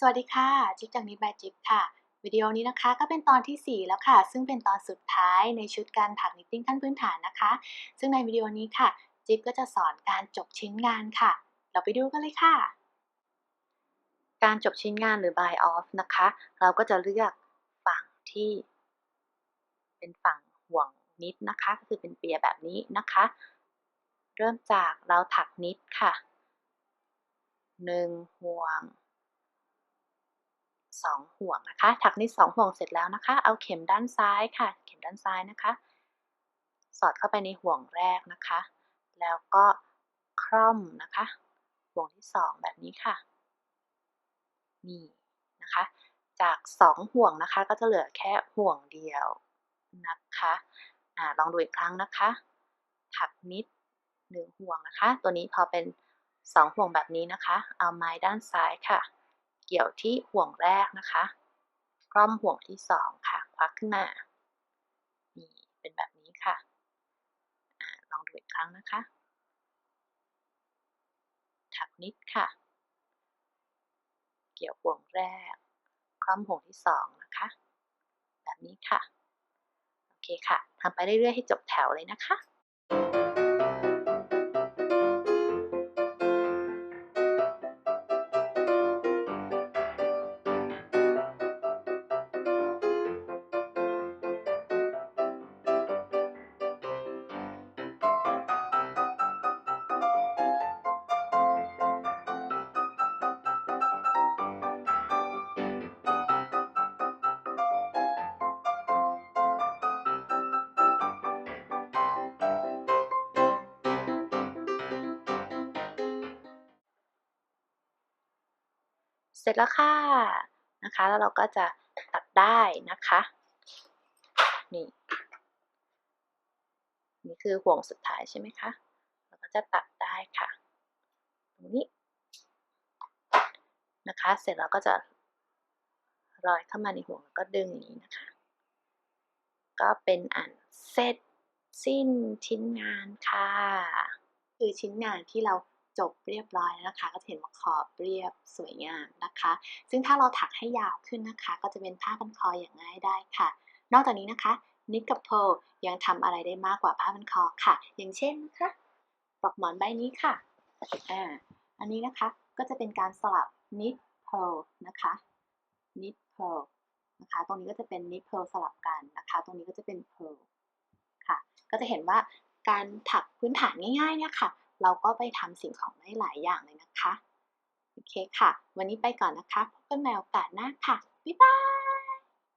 สวัสดีค่ะจิ๊บจากนิดบายจิ๊บค่ะ วิดีโอนี้นะคะก็เป็นตอนทีสี่ 4 แล้วค่ะ ซึ่งเป็นตอนสุดท้ายในชุดการถักนิตติ้งขั้นพื้นฐานนะคะ ซึ่งในวิดีโอนี้ค่ะ จิ๊บก็จะสอนการจบชิ้นงานค่ะ เราไปดูกันเลยค่ะ การจบชิ้นงานหรือ buy off นะคะ เราก็จะเลือกฝั่งที่ เป็นฝั่งห่วงนิดนะคะ ก็คือเป็นเปียแบบนี้นะคะ เริ่มจากเราถักนิดค่ะหนึ่งห่วง สองห่วงนะคะ ถักนิดสองห่วงเสร็จแล้วนะคะ เอาเข็มด้านซ้ายค่ะ เข็มด้านซ้ายนะคะ สอดเข้าไปในห่วงแรกนะคะ แล้วก็คร่อมนะคะ ห่วงที่สองแบบนี้ค่ะ นี่นะคะ จากสองห่วงนะคะ ก็จะเหลือแค่ห่วงเดียวนะคะอ่าลองดูอีกครั้งนะคะ ถักนิดหนึ่งห่วงนะคะ ตัวนี้พอเป็นสองห่วงแบบนี้นะคะ เอาไม้ด้านซ้ายค่ะ เกี่ยวที่ห่วงแรกนะคะคล่อมห่วงที่สองค่ะ ควักขึ้นมานี่เป็นแบบนี้ค่ะอลองดูอีกครั้งนะคะ ถักนิดค่ะ เกี่ยวห่วงแรก คล่อมห่วงที่สองนะคะ แบบนี้ค่ะ โอเคค่ะทำไปเรื่อยๆให้จบแถวเลยนะคะ ร็จแล้วค่ะนะคะ แล้วเราก็จะตัดได้นะคะนี่นี่คือห่วงสุดท้ายใช่ไหมคะเราก็จะตัดได้ค่ะตรงนี้นะคะ เสร็จแล้วก็จะรอยเข้ามาในห่วงแล้วก็ดึงอย่างนี้นะคะ ก็เป็นอันเสร็จสิ้นชิ้นงานค่ะ คือชิ้นงานที่เรา จบเรียบร้อยแล้วนะคะ ก็จะเห็นว่าขอบเรียบสวยงามนะคะ ซึ่งถ้าเราถักให้ยาวขึ้นนะคะ ก็จะเป็นผ้าพันคออย่างง่ายได้ค่ะ นอกจากนี้นะคะนิกกับเพลยังทำอะไรได้มากกว่าผ้าพันคอค่ะ อย่างเช่นนะคะปลอกหมอนใบนี้ค่ะอ่าอันนี้นะคะก็จะเป็นการสลับนิดเพลนะคะนิดเพลนะคะ ตรงนี้ก็จะเป็นนิดเพลสลับกันนะคะ ตรงนี้ก็จะเป็นเพลค่ะ ก็จะเห็นว่าการถักพื้นฐานง่ายๆเนี่ยค่ะ เราก็ไปทำสิ่งของได้หลายอย่างเลยนะคะ โอเคค่ะ วันนี้ไปก่อนนะคะพบกันใหม่โอกาสหน้าค่ะ บ๊ายบาย